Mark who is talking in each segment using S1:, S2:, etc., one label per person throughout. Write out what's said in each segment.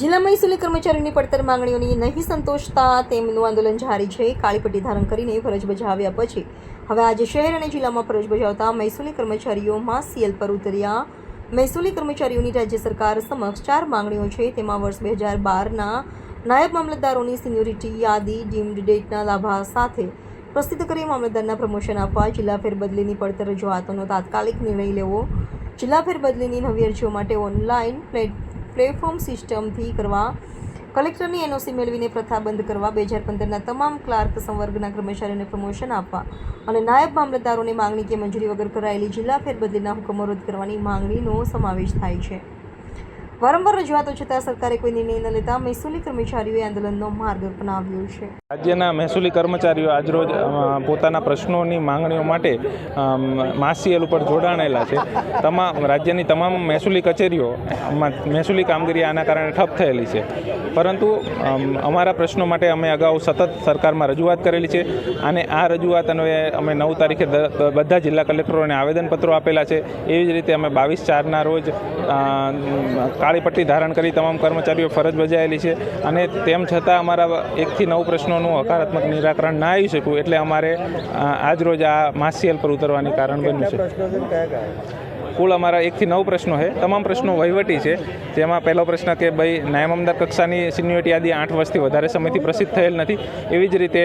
S1: જિલ્લા મહેસૂલી કર્મચારીઓની પડતર માંગણીઓની નહીં સંતોષતા તેમનું આંદોલન જારી છે. કાળીપટ્ટી ધારણ કરીને ફરજ બજાવ્યા પછી. હવે આજે શહેર અને જિલ્લામાં ફરજ બજાવતા મહેસૂલી કર્મચારીઓમાં સીએલ પર ઉતર્યા. મહેસૂલી કર્મચારીઓની રાજ્ય સરકાર સમક્ષ ચાર માંગણીઓ છે. તેમાં વર્ષ બે હજાર બારના નાયબ મામલતદારોની સિનિયોરિટી યાદી, ડીમ્ડ ડેટના લાભા સાથે પ્રસિદ્ધ કરી મામલતદારના પ્રમોશન આપવા જિલ્લા ફેરબદલીની પડતર રજૂઆતોનો તાત્કાલિક નિર્ણય લેવો જિલ્લા ફેરબદલીની નવી અરજીઓ માટે ઓનલાઈન પ્લેટ, પ્લેટફોર્મ સિસ્ટમથી કરવા, કલેક્ટરની એનઓસી મેળવીને પ્રથા બંધ કરવા, બે હજાર પંદરના તમામ ક્લાર્ક સંવર્ગના કર્મચારીઓને પ્રમોશન આપવા અને નાયબ મામલતદારોની માંગણી કે મંજૂરી વગર કરાયેલી જિલ્લા ફેરબદલીના હુકમો રદ કરવાની માંગણીનો સમાવેશ થાય છે. વારંવાર રજૂઆતો છતાં સરકારે કોઈ નિર્ણય ન લેતા મહેસૂલી કર્મચારીઓએ આંદોલનનો માર્ગ અપનાવ્યો છે.
S2: રાજ્યના મહેસૂલી કર્મચારીઓ આજરોજ પોતાના પ્રશ્નોની માંગણીઓ માટે માસીએલ ઉપર જોડાણેલા છે. તમામ, રાજ્યની તમામ મહેસૂલી કચેરીઓમાં મહેસૂલી કામગીરી આના કારણે ઠપ થયેલી છે. પરંતુ અમારા પ્રશ્નો માટે અમે અગાઉ સતત સરકારમાં રજૂઆત કરેલી છે અને આ રજૂઆત અન્વયે અમે નવ તારીખે બધા જિલ્લા કલેક્ટરોને આવેદનપત્રો આપેલા છે. એવી જ રીતે અમે બાવીસ ચારના રોજ કાળી પટ્ટી ધારણ કરી તમામ કર્મચારીઓ ફરજ બજાવેલી છે. અને તેમ છતાં અમારા એકથી નવ પ્રશ્નોનું હકારાત્મક નિરાકરણ ના આવી શક્યું એટલે અમારે આજરોજ આજ રોજ આ માસિયલ પર ઉતરવાની કારણ બન્યું છે. કુલ અમારા એકથી નવ પ્રશ્નો છે. તમામ પ્રશ્નો વહીવટી છે. જેમાં પહેલો પ્રશ્ન કે ભાઈ નાયબ અમદાર કક્ષાની સિન્યુરિટી યાદી આઠ વર્ષથી વધારે સમયથી પ્રસિદ્ધ થયેલ નથી. એવી જ રીતે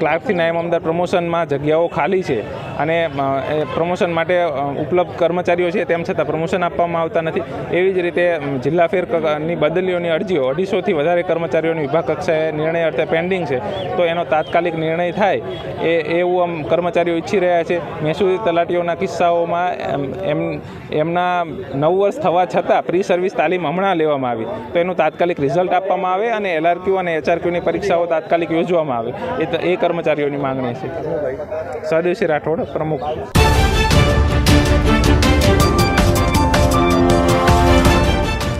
S2: ક્લાર્કથી નાયબ અમદાર પ્રમોશનમાં જગ્યાઓ ખાલી છે. અને એ પ્રમોશન માટે ઉપલબ્ધ કર્મચારીઓ છે તેમ છતાં પ્રમોશન આપવામાં આવતા નથી. એવી જ રીતે જિલ્લા ફેરની બદલીઓની અરજીઓ અઢીસોથી વધારે કર્મચારીઓની વિભાગ કક્ષાએ નિર્ણય અર્થે પેન્ડિંગ છે. તો એનો તાત્કાલિક નિર્ણય થાય એ એવું આમ કર્મચારીઓ ઈચ્છી રહ્યા છે. મહેસૂલી તલાટીઓના કિસ્સાઓમાં એમ એમ એમના નવ વર્ષ થવા છતાં પ્રી સર્વિસ તાલીમ હમણાં લેવામાં આવી. તો એનું તાત્કાલિક રિઝલ્ટ આપવામાં આવે અને એલઆરક્યુ અને એચઆરક્યુની પરીક્ષાઓ તાત્કાલિક યોજવામાં આવે. એ ત- એ કર્મચારીઓની માંગણી છે. સદેશી રાઠોડ. para morrer.